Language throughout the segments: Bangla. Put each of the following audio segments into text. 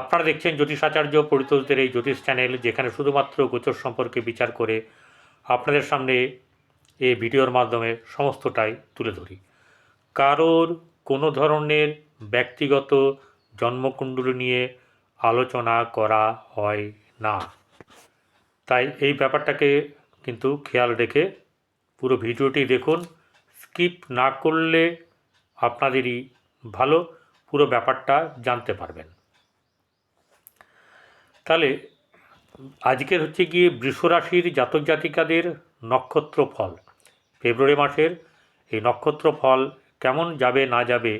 আপনারা দেখছেন জ্যোতিষাচার্য পরিতোষদের এই জ্যোতিষ চ্যানেল, যেখানে শুধুমাত্র গোচর সম্পর্কে বিচার করে আপনাদের সামনে এই ভিডিওর মাধ্যমে সমস্তটাই তুলে ধরি। কারোর কোনো ধরনের ব্যক্তিগত জন্মকুণ্ডলী নিয়ে আলোচনা করা হয় না। তাই এই ব্যাপারটাকে কিন্তু খেয়াল রেখে পুরো ভিডিওটি দেখুন। স্কিপ না করলে আপনাদেরই ভালো পুরো ব্যাপারটা জানতে পারবেন। তাহলে আজকের হচ্ছে গিয়ে বৃষরাশির জাতক জাতিকাদের নক্ষত্র ফল। ফেব্রুয়ারি মাসের এই নক্ষত্র ফল কেমন যাবে, না যাবে,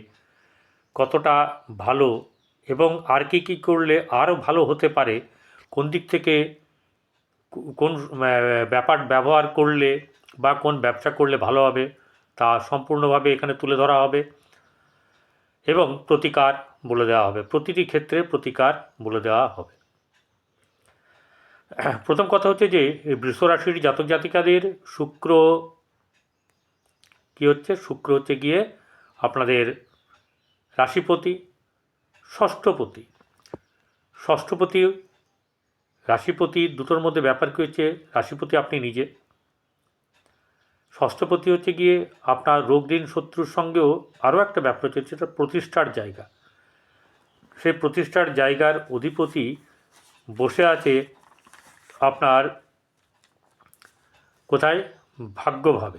কতটা ভালো এবং আর কি কী করলে আরও ভালো হতে পারে, কোন দিক থেকে কোন ব্যাপার ব্যবহার করলে বা কোন ব্যবসা করলে ভালো হবে তা সম্পূর্ণভাবে এখানে তুলে ধরা হবে এবং প্রতিকার বলে দেওয়া হবে। প্রতিটি ক্ষেত্রে প্রতিকার বলে দেওয়া হবে। প্রথম কথা হচ্ছে যে, বৃষ রাশির জাতক জাতিকাদের শুক্র কি হচ্ছে? শুক্র হচ্ছে গিয়ে আপনাদের রাশিপতি, ষষ্ঠপতি। ষষ্ঠপতি, রাশিপতি দুটোর মধ্যে ব্যাপার কী হচ্ছে? রাশিপতি আপনি নিজে। ষষ্ঠপতি হচ্ছে গিয়ে আপনার রোগ ঋণ শত্রুর সঙ্গেও আরও একটা ব্যাপার হচ্ছে, সেটা প্রতিষ্ঠার জায়গা। সেই প্রতিষ্ঠার জায়গার অধিপতি বসে আছে আপনার কোথায়? ভাগ্যভাবে।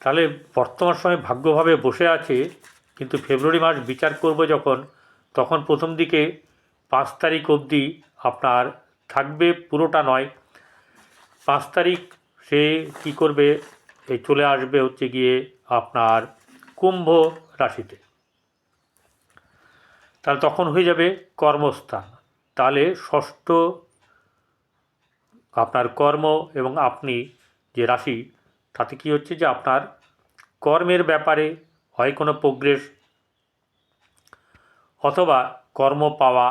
তাহলে বর্তমান সময়ে ভাগ্যভাবে বসে আছে, কিন্তু ফেব্রুয়ারি মাস বিচার করব যখন, তখন প্রথম দিকে পাঁচ তারিখ অবধি আপনার থাকবে পুরোটা নয়। পাঁচ তারিখ সে কি করবে? এই চলে আসবে হচ্ছে গিয়ে আপনার কুম্ভ রাশিতে। তাহলে তখন হয়ে যাবে কর্মস্থান। তাহলে ষষ্ঠ আপনার কর্ম এবং আপনি যে রাশি, তাতে কি হচ্ছে যে আপনার কর্মের ব্যাপারে হয় কোনো প্রোগ্রেস অথবা কর্ম পাওয়া,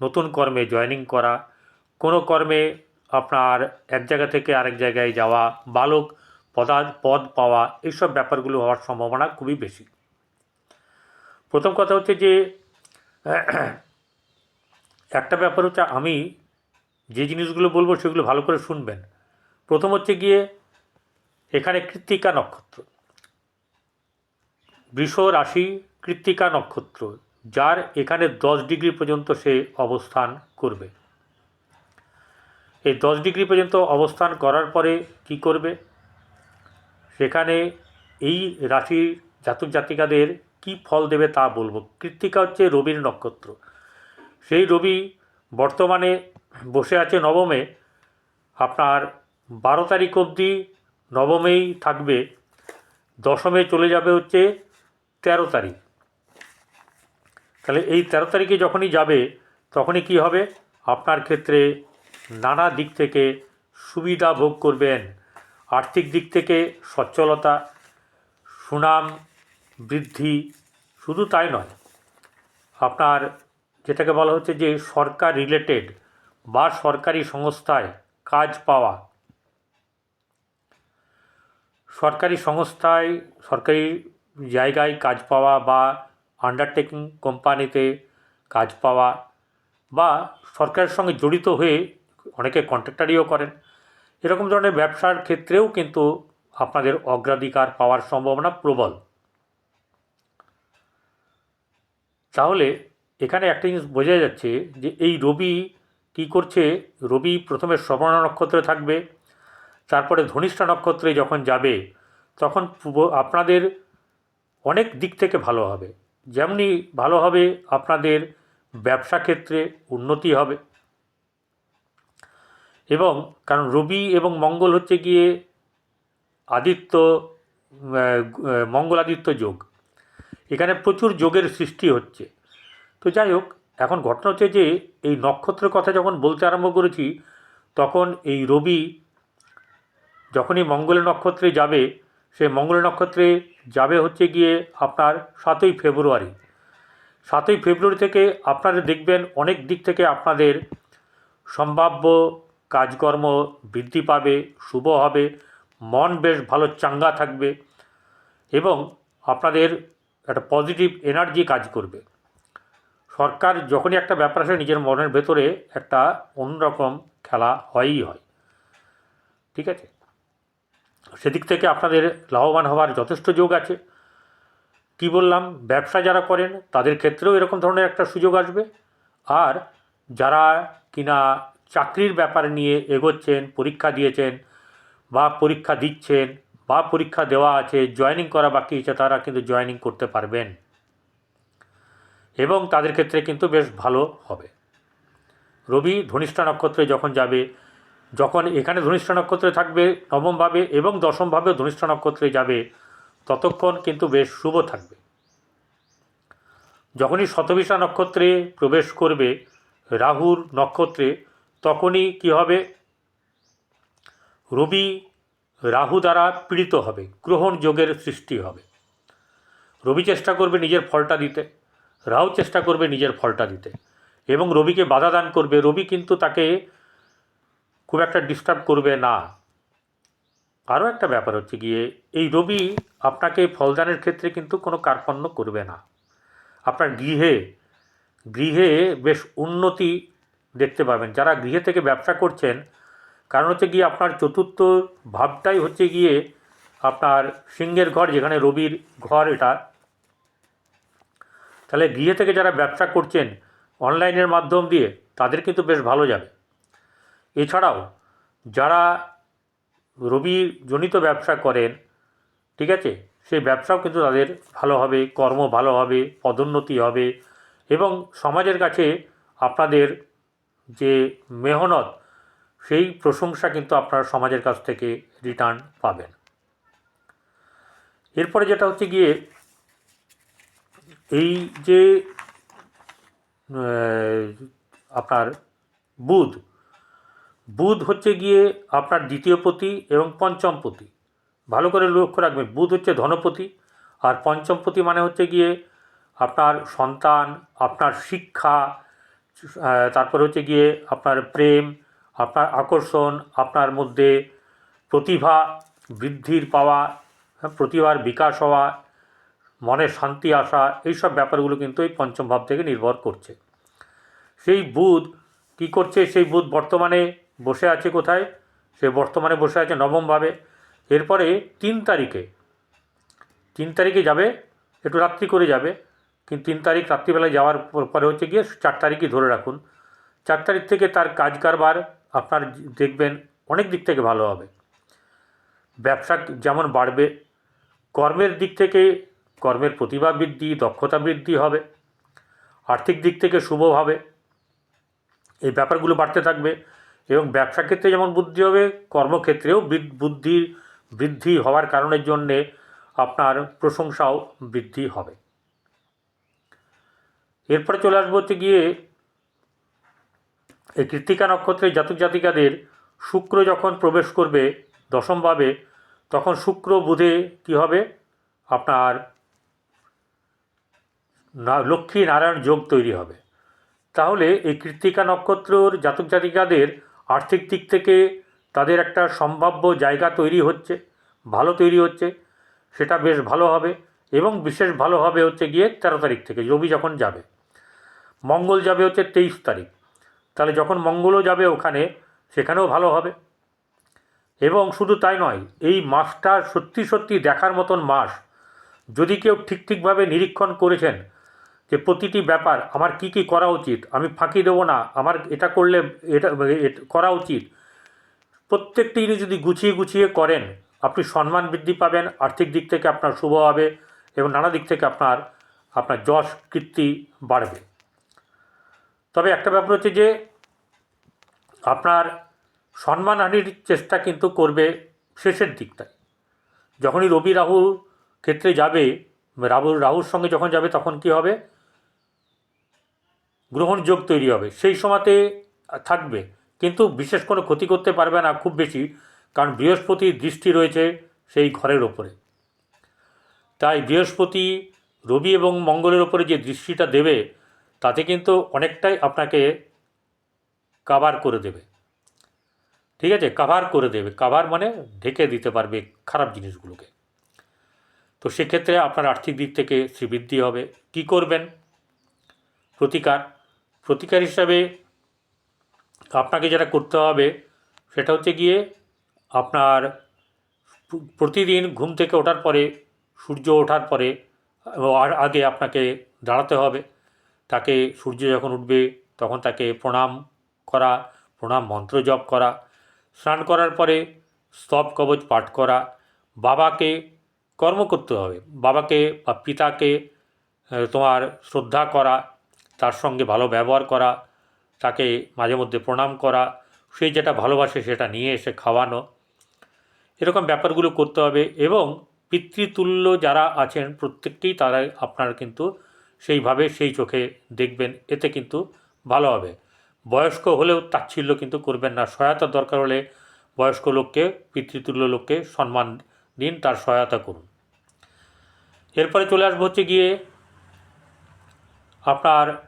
নতুন কর্মে জয়েনিং করা, কোনো কর্মে আপনার এক জায়গা থেকে আরেক জায়গায় যাওয়া, বালক পদা পদ পাওয়া, এইসব ব্যাপারগুলো হওয়ার সম্ভাবনা খুবই বেশি। প্রথম কথা হচ্ছে যে একটা ব্যাপার হচ্ছে আমি যে জিনিসগুলো বলব সেগুলো ভালো করে শুনবেন। প্রথম হচ্ছে গিয়ে এখানে কৃত্তিকা নক্ষত্র। বৃষ রাশি কৃত্তিকা নক্ষত্র, যার এখানে দশ ডিগ্রি পর্যন্ত সে অবস্থান করবে। এই দশ ডিগ্রি পর্যন্ত অবস্থান করার পরে কি করবে? সেখানে এই রাশির জাতক জাতিকাদের কি ফল দেবে তা বলব। কৃত্তিকা হচ্ছে রবির নক্ষত্র। সেই রবি বর্তমানে বসে আছে নবমে। আপনার বারো তারিখ অবধি নবমেই থাকবে। দশমে চলে যাবে হচ্ছে তেরো তারিখ। তাহলে এই তেরো তারিখে যখনই যাবে, তখনই কি হবে? আপনার ক্ষেত্রে নানা দিক থেকে সুবিধা ভোগ করবেন। আর্থিক দিক থেকে সচ্ছলতা, সুনাম বৃদ্ধি শুধু তাই নয়। আপনার যেটাকে বলা হচ্ছে যে সরকার রিলেটেড বা সরকারি সংস্থায় কাজ পাওয়া। সরকারি সংস্থায়, সরকারি জায়গায় কাজ পাওয়া বা আন্ডারটেকিং কোম্পানিতে কাজ পাওয়া বা সরকারের সঙ্গে জড়িত হয়ে অনেকে কন্ট্রাক্টারিও করেন। এরকম ধরনের ব্যবসার ক্ষেত্রেও কিন্তু আপনাদের অগ্রাধিকার পাওয়ার সম্ভাবনা প্রবল। তাহলে এখানে একটা জিনিস বোঝা যাচ্ছে যে এই রবি কী করছে? রবি প্রথমে শ্রবণা নক্ষত্রে থাকবে, তারপরে ধনিষ্ঠা নক্ষত্রে যখন যাবে, তখন আপনাদের অনেক দিক থেকে ভালো হবে। যেমনি ভালো হবে আপনাদের ব্যবসা ক্ষেত্রে উন্নতি হবে। এবং কারণ রবি এবং মঙ্গল হচ্ছে গিয়ে আদিত্য মঙ্গল আদিত্য যোগ। এখানে প্রচুর যোগের সৃষ্টি হচ্ছে। তো যাই হোক, এখন ঘটনা হচ্ছে যে এই নক্ষত্রের কথা যখন বলতে আরম্ভ করেছি, তখন এই রবি যখনই মঙ্গল নক্ষত্রে যাবে, সে মঙ্গল নক্ষত্রে যাবে হচ্ছে গিয়ে আপনার সাতই ফেব্রুয়ারি। সাতই ফেব্রুয়ারি থেকে আপনারা দেখবেন অনেক দিক থেকে আপনাদের সম্ভাব্য কাজকর্ম বৃদ্ধি পাবে, শুভ হবে, মন বেশ ভালো চাঙ্গা থাকবে এবং আপনাদের একটা পজিটিভ এনার্জি কাজ করবে। সরকার যখনই একটা ব্যাপার আসে, নিজের মনের ভেতরে একটা অন্যরকম খেলা হয়ই হয়। ঠিক আছে? সেদিক থেকে আপনাদের লাভবান হওয়ার যথেষ্ট যোগ আছে। কি বললাম? ব্যবসা যারা করেন, তাদের ক্ষেত্রেও এরকম ধরনের একটা সুযোগ আসবে। আর যারা কিনা চাকরির ব্যাপার নিয়ে এগোচ্ছেন, পরীক্ষা দিয়েছেন, বা পরীক্ষা দিচ্ছেন, বা পরীক্ষা দেওয়া আছে, জয়েনিং করা বাকি আছে, তারা কিন্তু জয়েনিং করতে পারবেন। এবং তাদের ক্ষেত্রে কিন্তু বেশ ভালো হবে। রবি ধনিষ্ঠা নক্ষত্রে যখন যাবে, যখন এখানে ধনিষ্ঠা নক্ষত্রে থাকবে, নবমভাবে এবং দশমভাবে ধনিষ্ঠা নক্ষত্রে যাবে, ততক্ষণ কিন্তু বেশ শুভ থাকবে। যখনই শতবিশা নক্ষত্রে প্রবেশ করবে রাহুর নক্ষত্রে, তখনই কি হবে? রবি রাহু দ্বারা পীড়িত হবে, গ্রহণ যোগের সৃষ্টি হবে। রবি চেষ্টা করবে নিজের ফলটা দিতে। রাহু চেষ্টা করবে নিজের ফলটা দিতে। এবং রবিকে বাধা দান করবে। রবি কিন্তু তাকে খুব একটা ডিস্টার্ব করবে না। আরও একটা ব্যাপার হচ্ছে গিয়ে, এই রবি আপনাকে ফলদানের ক্ষেত্রে কিন্তু কোনো কার্পণ্য করবে না। আপনার গৃহে গৃহে বেশ উন্নতি দেখতে পাবেন। যারা গৃহে থেকে ব্যবসা করছেন, কারণ হচ্ছে গিয়ে আপনার চতুর্থ ভাবটাই হচ্ছে গিয়ে আপনার সিংহের ঘর, যেখানে রবির ঘর এটা তাহলে গৃহে থেকে যারা ব্যবসা করছেন অনলাইনের মাধ্যম দিয়ে তাদের কিন্তু বেশ ভালো যাবে। এছাড়াও যারা রবি জনিত ব্যবসা করেন, ঠিক আছে? সেই ব্যবসাও কিন্তু তাদের ভালো হবে, কর্ম ভালো হবে, পদোন্নতি হবে এবং সমাজের কাছে আপনাদের যে মেহনত, সেই প্রশংসা কিন্তু আপনারা সমাজের কাছ থেকে রিটার্ন পাবেন। এরপরে যেটা হচ্ছে গিয়ে এই যে আপনার বুধ বুধ হচ্ছে গিয়ে আপনার দ্বিতীয় পতি এবং পঞ্চম পতি। ভালো করে লক্ষ্য রাখবেন, বুধ হচ্ছে ধনপতি আর পঞ্চম পতি মানে হচ্ছে গিয়ে আপনার সন্তান, আপনার শিক্ষা তারপর হচ্ছে গিয়ে আপনার প্রেম, আপনার আকর্ষণ, আপনার মধ্যে প্রতিভা বৃদ্ধির পাওয়া, প্রতিভার বিকাশ হওয়া মনে শান্তি আসা এইসব ব্যাপারগুলো কিন্তু এই পঞ্চম ভাব থেকে নির্ভর করছে। সেই বুধ কি করছে? সেই বুধ বর্তমানে বসে আছে কোথায়? সে বর্তমানে বসে আছে নবমভাবে এরপরে তিন তারিখে তিন তারিখে যাবে, একটু রাত্রি করে যাবে। কিন্তু তিন তারিখ রাত্রিবেলায় যাওয়ার পর- হচ্ছে গিয়ে চার তারিখই ধরে রাখুন। চার তারিখ থেকে তার কাজ কারবার আপনার দেখবেন অনেক দিক থেকে ভালো হবে। ব্যবসা যেমন বাড়বে, কর্মের দিক থেকে কর্মের প্রতিভা বৃদ্ধি, দক্ষতা বৃদ্ধি হবে, আর্থিক দিক থেকে শুভ হবে এই ব্যাপারগুলো বাড়তে থাকবে এবং ব্যবসা ক্ষেত্রে যেমন বুদ্ধি হবে, কর্মক্ষেত্রেও বৃদ- বুদ্ধির বৃদ্ধি হওয়ার কারণের জন্যে আপনার প্রশংসাও বৃদ্ধি হবে। এরপরে চলে আসব হচ্ছে গিয়ে এই কৃত্তিকা নক্ষত্রের জাতক জাতিকাদের শুক্র যখন প্রবেশ করবে দশমভাবে তখন শুক্র বুধে কি হবে? আপনার লক্ষ্মী নারায়ণ যোগ তৈরি হবে। তাহলে এই কৃত্তিকা নক্ষত্রর জাতক জাতিকাদের আর্থিক দিক থেকে তাদের একটা সম্ভাব্য জায়গা তৈরি হচ্ছে, ভালো তৈরি হচ্ছে, সেটা বেশ ভালো হবে এবং বিশেষ ভালো হবে হচ্ছে গিয়ে তেরো তারিখ থেকে, রবি যখন যাবে। মঙ্গল যাবে হচ্ছে তেইশ তারিখ। তাহলে যখন মঙ্গলও যাবে ওখানে, সেখানেও ভালো হবে। এবং শুধু তাই নয়, এই মাসটা সত্যি সত্যি দেখার মতন মাস। যদি কেউ ঠিক ঠিকভাবে নিরীক্ষণ করেছেন যে প্রতিটি ব্যাপার আমার কি কি করা উচিত, আমি ফাঁকি দেবো না, আমার এটা করলে এটা করা উচিত। প্রত্যেকটি জিনিস যদি গুছিয়ে গুছিয়ে করেন, আপনি সম্মান বৃদ্ধি পাবেন, আর্থিক দিক থেকে আপনার শুভ হবে এবং নানা দিক থেকে আপনার আপনার যশ, কীর্তি বাড়বে। তবে একটা ব্যাপার হচ্ছে যে, আপনার সম্মানহানির চেষ্টা কিন্তু করবে শেষের দিকটায়। যখনই রবি রাহু ক্ষেত্রে যাবে রাহু রাহুর সঙ্গে যখন যাবে তখন কি হবে? গ্রহণযোগ তৈরি হবে, সেই সময়তে থাকবে। কিন্তু বিশেষ কোনো ক্ষতি করতে পারবে না খুব বেশি, কারণ বৃহস্পতির দৃষ্টি রয়েছে সেই ঘরের ওপরে। তাই বৃহস্পতি, রবি এবং মঙ্গলের ওপরে যে দৃষ্টিটা দেবে, তাতে কিন্তু অনেকটাই আপনাকে কাভার করে দেবে। ঠিক আছে? কাভার করে দেবে। কাভার মানে ঢেকে দিতে পারবে খারাপ জিনিসগুলোকে। তো সেক্ষেত্রে আপনার আর্থিক দিক থেকে শ্রীবৃদ্ধি হবে। কি করবেন? প্রতিকার। প্রতিকার হিসাবে আপনাকে যেটা করতে হবে, সেটা হচ্ছে গিয়ে আপনার প্রতিদিন ঘুম থেকে ওঠার পরে, সূর্য ওঠার পরে আগে আপনাকে দাঁড়াতে হবে। তাকে সূর্য যখন উঠবে, তখন তাকে প্রণাম করা, প্রণাম মন্ত্র জপ করা, স্নান করার পরে স্তব কবচ পাঠ করা, বাবাকে কর্ম করতে হবে। বাবাকে বা পিতাকে তোমার শ্রদ্ধা করা তার সঙ্গে ভালো ব্যবহার করা, তাকে মাঝে মধ্যে প্রণাম করা, সে যেটা ভালোবাসে সেটা নিয়ে এসে খাওয়ানো। এরকম ব্যাপারগুলো করতে হবে এবং পিতৃতুল্য যারা আছেন প্রত্যেককেই তারা আপনার কিন্তু সেইভাবে সেই চোখে দেখবেন, এতে কিন্তু ভালো হবে। বয়স্ক হলেও তাচ্ছিল্য কিন্তু করবেন না। সহায়তা দরকার হলে বয়স্ক লোককে, পিতৃতুল্য লোককে সম্মান দিন, তার সহায়তা করুন। এরপরে চলে আসব হচ্ছে গিয়ে আপনার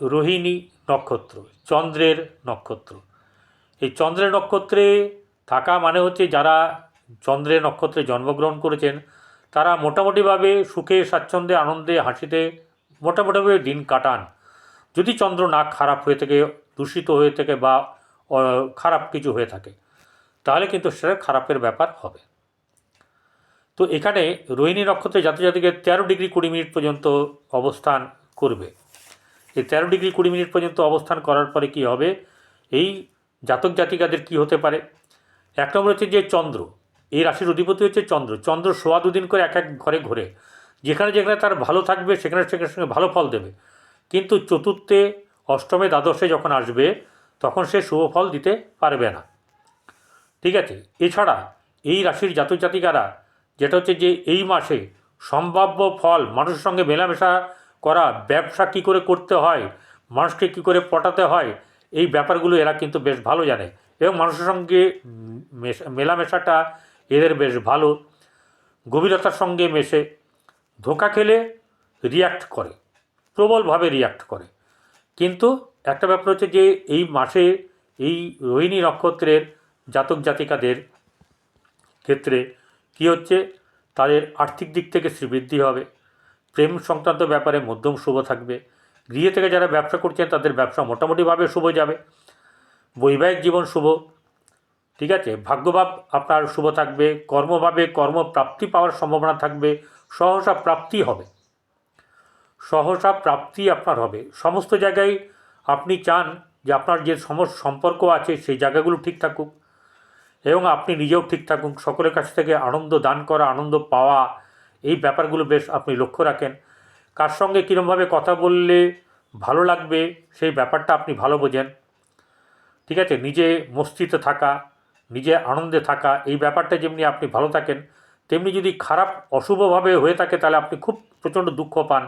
রোহিণী নক্ষত্র, চন্দ্রের নক্ষত্র। এই চন্দ্রের নক্ষত্রে থাকা মানে হচ্ছে যারা চন্দ্রের নক্ষত্রে জন্মগ্রহণ করেছেন, তারা মোটামুটিভাবে সুখে, স্বাচ্ছন্দ্যে, আনন্দে, হাসিতে মোটামুটিভাবে দিন কাটান। যদি চন্দ্র না খারাপ হয়ে থাকে, দূষিত হয়ে থাকে বা খারাপ কিছু হয়ে থাকে, তাহলে কিন্তু সেটা খারাপের ব্যাপার হবে। তো এখানে রোহিণী নক্ষত্রে জাতি জাতিকে তেরো ডিগ্রি কুড়ি মিনিট পর্যন্ত অবস্থান করবে। এই তেরো ডিগ্রি কুড়ি মিনিট পর্যন্ত অবস্থান করার পরে কি হবে? এই জাতক জাতিকাদের কি হতে পারে? এক নম্বর হচ্ছে যে চন্দ্র, এই রাশির অধিপতি হচ্ছে চন্দ্র। চন্দ্র সোয়া দুদিন করে এক এক ঘরে ঘোরে। যেখানে যেখানে তার ভালো থাকবে, সেখানে সেখানে সঙ্গে ভালো ফল দেবে। কিন্তু চতুর্থে, অষ্টমে, দ্বাদশে যখন আসবে, তখন সে শুভ ফল দিতে পারবে না। ঠিক আছে? এছাড়া এই রাশির জাতক জাতিকারা, যেটা হচ্ছে যে এই মাসে সম্ভাব্য ফল মানুষের সঙ্গে মেলামেশা করা ব্যবসা কী করে করতে হয়, মানুষকে কী করে পটাতে হয়, এই ব্যাপারগুলো এরা কিন্তু বেশ ভালো জানে। এবং মানুষের সঙ্গে মেশা- মেলামেশাটা এদের বেশ ভালো। গভীরতার সঙ্গে মেশে ধোকা খেলে রিয়াক্ট করে, প্রবলভাবে রিয়াক্ট করে। কিন্তু একটা ব্যাপার হচ্ছে যে, এই মাসে এই রোহিণী নক্ষত্রের জাতক জাতিকাদের ক্ষেত্রে কি হচ্ছে, তাদের আর্থিক দিক থেকে শ্রীবৃদ্ধি হবে। প্রেম সংক্রান্ত ব্যাপারে মধ্যম শুভ থাকবে। গৃহে থেকে যারা ব্যবসা করছেন, তাদের ব্যবসা মোটামুটিভাবে শুভ যাবে। বৈবাহিক জীবন শুভ, ঠিক আছে? ভাগ্যভাব আপনার শুভ থাকবে, কর্মভাবে কর্মপ্রাপ্তি পাওয়ার সম্ভাবনা থাকবে, সহসা প্রাপ্তি হবে। সহসা প্রাপ্তি আপনার হবে। সমস্ত জায়গায় আপনি চান যে আপনার যে সমস্ত সম্পর্ক আছে, সেই জায়গাগুলো ঠিক থাকুক এবং আপনি নিজেও ঠিক থাকুন। সকলের কাছ থেকে আনন্দ দান করা, আনন্দ পাওয়া এই ব্যাপারগুলো বেশ আপনি লক্ষ্য রাখেন। কার সঙ্গে কীরমভাবে কথা বললে ভালো লাগবে সেই ব্যাপারটা আপনি ভালো বোঝেন। ঠিক আছে, নিজে মস্তিতে থাকা, নিজে আনন্দে থাকা, এই ব্যাপারটা যেমনি আপনি ভালো থাকেন, তেমনি যদি খারাপ, অশুভভাবে হয়ে থাকে তাহলে আপনি খুব প্রচণ্ড দুঃখ পান।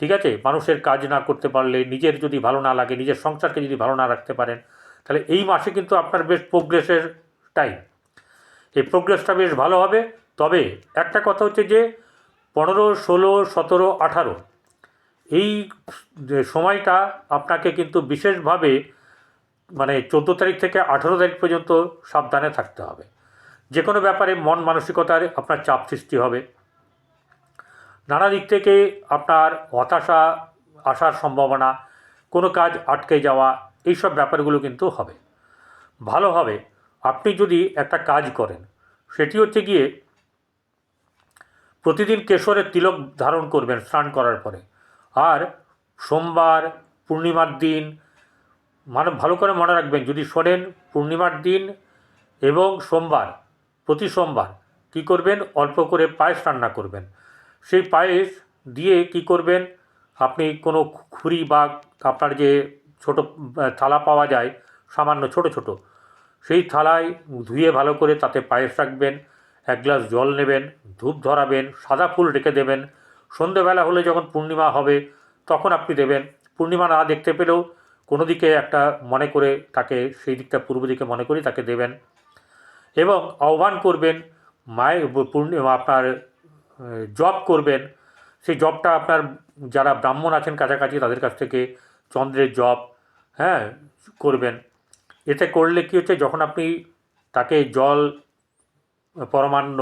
ঠিক আছে, মানুষের কাজ না করতে পারলে, নিজের যদি ভালো না লাগে, নিজের সংসারকে যদি ভালো না রাখতে পারেন, তাহলে এই মাসে কিন্তু আপনার বেশ প্রোগ্রেসের টাইম এই প্রোগ্রেসটা বেশ ভালো হবে। তবে একটা কথা হচ্ছে যে পনেরো, ষোলো, সতেরো, আঠারো, এই সময়টা আপনাকে কিন্তু বিশেষভাবে মানে চোদ্দ তারিখ থেকে আঠেরো তারিখ পর্যন্ত সাবধানে থাকতে হবে। যে কোনো ব্যাপারে মন মানসিকতার আপনার চাপ সৃষ্টি হবে। নানা দিক থেকে আপনার হতাশা আসার সম্ভাবনা, কোনো কাজ আটকে যাওয়া, এইসব ব্যাপারগুলো কিন্তু হবে। ভালো হবে, আপনি যদি একটা কাজ করেন, সেটি হচ্ছে গিয়ে প্রতিদিন কেশরের তিলক ধারণ করবেন স্নান করার পরে। আর সোমবার পূর্ণিমার দিন মানে ভালো করে মনে রাখবেন, যদি শোনেন পূর্ণিমার দিন এবং সোমবার, প্রতি সোমবার কী করবেন? অল্প করে পায়েস রান্না করবেন। সেই পায়েস দিয়ে কি করবেন? আপনি কোনো খুরি বা আপনার যে ছোট থালা পাওয়া যায়, সামান্য ছোট ছোট, সেই থালায় ধুয়ে ভালো করে তাতে পায়েস রাখবেন। এক গ্লাস জল নেবেন, ধূপ ধরাবেন, সাদা ফুল রেখে দেবেন। সন্ধেবেলা হলে যখন পূর্ণিমা হবে, তখন আপনি দেবেন। পূর্ণিমা না দেখতে পেলেও কোনো দিকে একটা মনে করে তাকে, সেই দিকটা পূর্ব দিকে মনে করে তাকে দেবেন। এবং আহ্বান করবেন, মায়ের পূর্ণিমা আপনার জব করবেন। সেই জবটা আপনার যারা ব্রাহ্মণ আছেন কাছাকাছি, তাদের কাছ থেকে চন্দ্রের জব হ্যাঁ করবেন। এতে করলে কী হচ্ছে, যখন আপনি তাকে জল পরমান্ন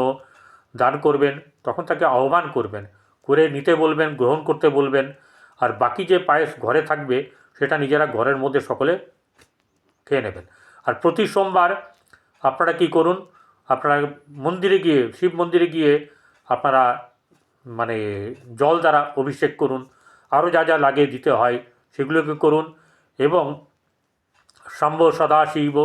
দান করবেন, তখন তাকে আহ্বান করবেন, করে নিতে বলবেন, গ্রহণ করতে বলবেন, আর বাকি যে পায়েস ঘরে থাকবে, সেটা নিজেরা ঘরের মধ্যে সকলে খেয়ে নেবেন। আর প্রতি সোমবার আপনারা কি করুন, আপনারা মন্দিরে গিয়ে, শিব মন্দিরে গিয়ে আপনারা মানে জল দ্বারা অভিষেক করুন, আরও যা যা লাগে দিতে হয় সেগুলোকে করুন, এবং শম্ভ সদা শিব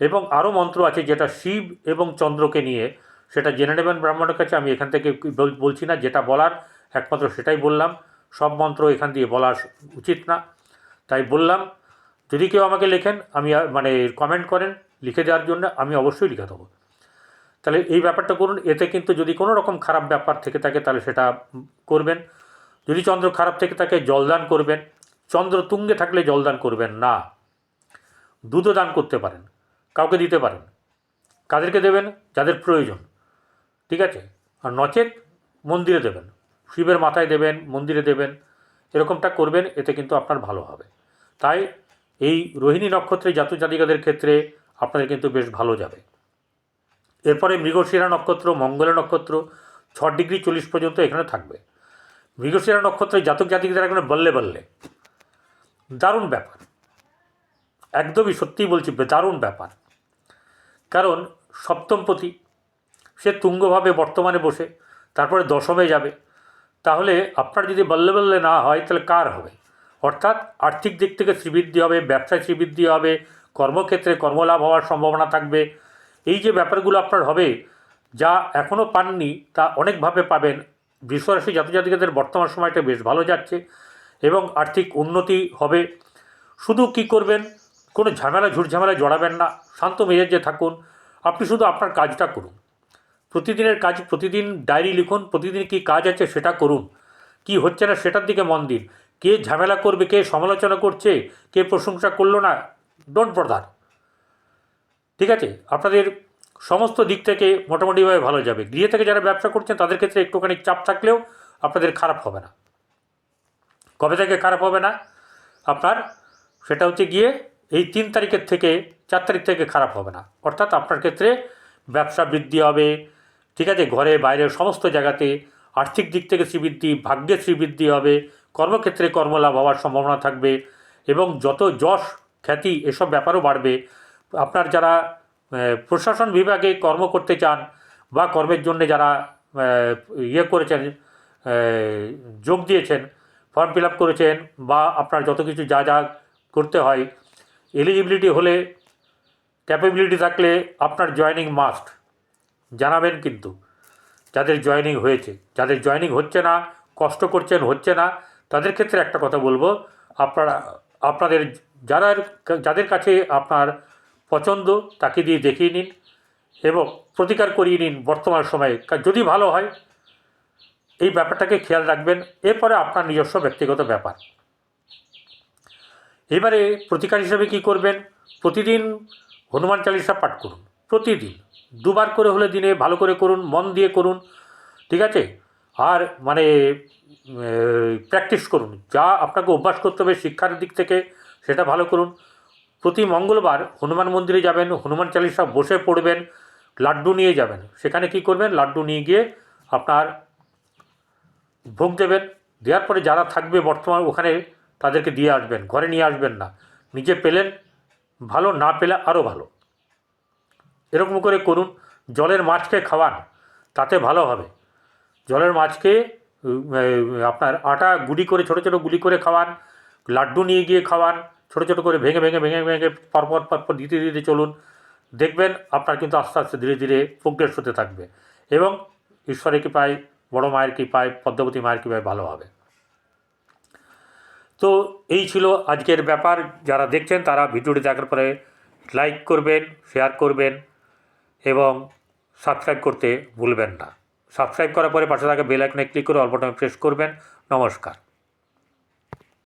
এবং আরও মন্ত্র আছে যেটা শিব এবং চন্দ্রকে নিয়ে, সেটা জেনে নেবেন ব্রাহ্মণের কাছে। আমি এখান থেকে বলছি না, যেটা বলার, একমাত্র সেটাই বললাম। সব মন্ত্র এখান দিয়ে বলা উচিত না। তাই বললাম, যদি কেউ আমাকে লেখেন, আমি মানে কমেন্ট করেন লিখে দেওয়ার জন্য, আমি অবশ্যই লিখে দেবো। তাহলে এই ব্যাপারটা করুন, এতে কিন্তু যদি কোনো রকম খারাপ ব্যাপার থেকে থাকে, তাহলে সেটা করবেন। যদি চন্দ্র খারাপ থেকে থাকে, জলদান করবেন। চন্দ্র তুঙ্গে থাকলে জলদান করবেন না। দুধও দান করতে পারেন। কাউকে দিতে পারেন। কাদেরকে দেবেন? যাদের প্রয়োজন। ঠিক আছে? আর নচেত মন্দিরে দেবেন। শিবের মাথায় দেবেন, মন্দিরে দেবেন। এরকমটা করবেন, এতে কিন্তু আপনার ভালো হবে। তাই এই রোহিণী নক্ষত্রে জাতক জাতিকাদের ক্ষেত্রে আপনাদের কিন্তু বেশ ভালো যাবে। এরপরে মৃগশিরা নক্ষত্র, মঙ্গলা নক্ষত্র ছ ডিগ্রি চল্লিশ পর্যন্ত এখানে থাকবে। মৃগশিরা নক্ষত্রে জাতক জাতিকাদের এখানে বললে বললে। দারুণ ব্যাপার। একদমই সত্যিই বলছি, দারুণ ব্যাপার। কারণ সপ্তমপতি সে তুঙ্গভাবে বর্তমানে বসে, তারপরে দশমে যাবে। তাহলে আপনার যদি বল্লে বল্লে না হয়, তাহলে কার হবে? অর্থাৎ আর্থিক দিক থেকে শ্রীবৃদ্ধি হবে, ব্যবসায় শ্রীবৃদ্ধি হবে, কর্মক্ষেত্রে কর্মলাভ হওয়ার সম্ভাবনা থাকবে। এই যে ব্যাপারগুলো আপনার হবে, যা এখনও পাননি, তা অনেকভাবে পাবেন। বৃষরাশি জাতজাতিকাদের বর্তমান সময়টা বেশ ভালো যাচ্ছে এবং আর্থিক উন্নতি হবে। শুধু কি করবেন? কোনো ঝামেলা ঝুটঝামেলায় জড়াবেন না। শান্ত মেজাজে থাকুন। আপনি শুধু আপনার কাজটা করুন। প্রতিদিনের কাজ, প্রতিদিন ডায়েরি লিখুন, প্রতিদিন কি কাজ আছে সেটা করুন। কি হচ্ছে না সেটার দিকে মন দিন। কে ঝামেলা করবে, কে সমালোচনা করছে, কে প্রশংসা করল না ডোন্ট প্রধান ঠিক আছে? আপনাদের সমস্ত দিক থেকে মোটামুটিভাবে ভালো যাবে। গৃহে থেকে যারা ব্যবসা করছেন, তাদের ক্ষেত্রে একটুখানি চাপ থাকলেও আপনাদের খারাপ হবে না। কবে থেকে খারাপ হবে না? আপনার সেটা হচ্ছে গিয়ে এই তিন তারিখের থেকে, চার তারিখ থেকে খারাপ হবে না। অর্থাৎ আপনার ক্ষেত্রে ব্যবসা বৃদ্ধি হবে, ঠিক আছে? ঘরে, বাইরে সমস্ত জায়গাতে আর্থিক দিক থেকে শ্রীবৃদ্ধি ভাগ্যের শ্রীবৃদ্ধি হবে, কর্মক্ষেত্রে কর্মলাভ হওয়ার সম্ভাবনা থাকবে এবং যত যশ, খ্যাতি এসব ব্যাপারও বাড়বে। আপনার যারা প্রশাসন বিভাগে কর্ম করতে চান বা কর্মের জন্য যারা ইয়ে করেছেন যোগ দিয়েছেন, ফর্ম ফিল আপ করেছেন বা আপনার যত কিছু যা যা করতে হয় এলিজিবিলিটি হলে ক্যাপাবিলিটি থাকলে আপনার জয়নিং মাস্ট জানাবেন কিন্তু। যাদের জয়নিং হয়েছে। যাদের জয়নিং হচ্ছে না, কষ্ট করছেন, হচ্ছে না, তাদের ক্ষেত্রে একটা কথা বলব। আপনারা, আপনাদের যারা, যাদের কাছে আপনার পছন্দ, তাকে দিয়ে দেখিয়ে নিন এবং প্রতিকার করিয়ে নিন বর্তমান সময়ে। যদি ভালো হয়, এই ব্যাপারটাকে খেয়াল রাখবেন। এরপরে আপনার নিজস্ব ব্যক্তিগত ব্যাপার। এবারে প্রতিকার হিসেবে কি করবেন? প্রতিদিন হনুমান চালিসা পাঠ করুন, প্রতিদিন। দুবার করে হলে দিনে ভালো করে করুন, মন দিয়ে করুন, ঠিক আছে? আর মানে প্র্যাকটিস করুন। যা আপনাকে অভ্যাস করতে হবে শিক্ষার দিক থেকে, সেটা ভালো করুন। প্রতি মঙ্গলবার হনুমান মন্দিরে যাবেন, হনুমান চালিসা বসে পড়বেন, লাড্ডু নিয়ে যাবেন। সেখানে কি করবেন? লাড্ডু নিয়ে গিয়ে আপনার ভোগ দেবেন। দেওয়ার পরে যারা থাকবে বর্তমান, ওখানে তাদেরকে দিয়ে আসবেন, ঘরে নিয়ে আসবেন না। নিজে পেলেন, ভালো না পেলে আরও ভালো। এরকম করে করুন, জলের মাছকে খাওয়ান, তাতে ভালো হবে। জলের মাছকে আপনার আটা গুঁড়ি করে, ছোটো ছোটো গুলি করে খাওয়ান, লাড্ডু নিয়ে গিয়ে খাওয়ান, ছোটো ছোটো করে ভেঙে ভেঙে ভেঙে ভেঙে, পরপর পরপর দিতে দিতে চলুন। দেখবেন আপনার কিন্তু আস্তে আস্তে ধীরে ধীরে প্রোগ্রেস হতে থাকবে এবং ঈশ্বরের কৃপায়, বড় মায়ের কৃপায় পদ্মাবতী মায়ের কৃপায় ভালো হবে। তো এই ছিল আজকের ব্যাপার। যারা দেখছেন, তারা ভিডিওটি দেখার পরে লাইক করবেন শেয়ার করবেন এবং সাবস্ক্রাইব করতে ভুলবেন না। সাবস্ক্রাইব করার পরে পাশে থাকা বেল আইকনে ক্লিক করে অল্প টাইম প্রেস করবেন। নমস্কার।